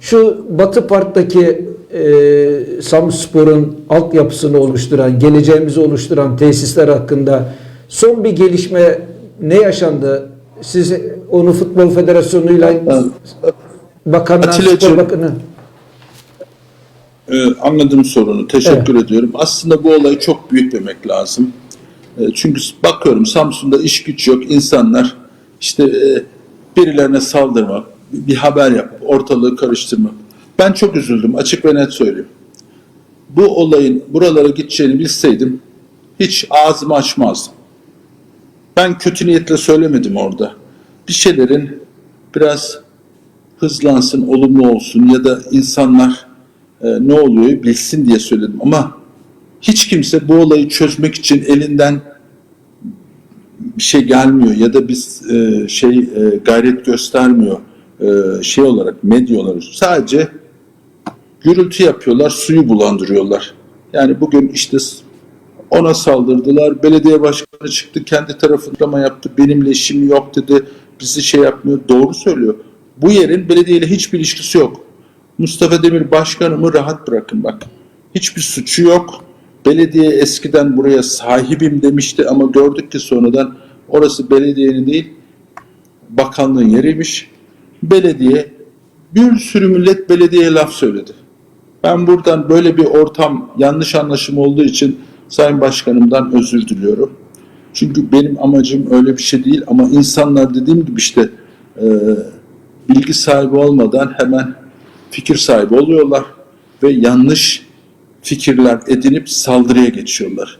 Şu Batı Park'taki e, Samspor'un altyapısını oluşturan, geleceğimizi oluşturan tesisler hakkında son bir gelişme ne yaşandı? Siz onu Futbol Federasyonu'yla Bakanlar, Atilla'cığım. Spor Bakanı. Ee, anladım sorunu. Teşekkür ediyorum. Aslında bu olayı çok büyütmemek lazım. Ee, çünkü bakıyorum Samsun'da iş güç yok. İnsanlar işte e, birilerine saldırmak, bir haber yapıp ortalığı karıştırmak. Ben çok üzüldüm. Açık ve net söyleyeyim. Bu olayın buralara gideceğini bilseydim hiç ağzımı açmazdım. Ben kötü niyetle söylemedim orada. Bir şeylerin biraz hızlansın, olumlu olsun ya da insanlar e, ne oluyor bilsin diye söyledim. Ama hiç kimse bu olayı çözmek için elinden bir şey gelmiyor ya da biz e, şey e, gayret göstermiyor e, şey olarak medya olarak sadece gürültü yapıyorlar, suyu bulandırıyorlar. Yani bugün işte ona saldırdılar. Belediye başkanı çıktı kendi tarafında yaptı. Benimle işim yok dedi. Bizi şey yapmıyor. Doğru söylüyor. Bu yerin belediyeyle hiçbir ilişkisi yok. Mustafa Demir başkanımı rahat bırakın bak. Hiçbir suçu yok. Belediye eskiden buraya sahibim demişti ama gördük ki sonradan orası belediyenin değil bakanlığın yeriymiş. Belediye bir sürü millet belediyeye laf söyledi. Ben buradan böyle bir ortam yanlış anlaşım olduğu için Sayın Başkanımdan özür diliyorum. Çünkü benim amacım öyle bir şey değil ama insanlar dediğim gibi işte e, bilgi sahibi olmadan hemen fikir sahibi oluyorlar ve yanlış fikirler edinip saldırıya geçiyorlar.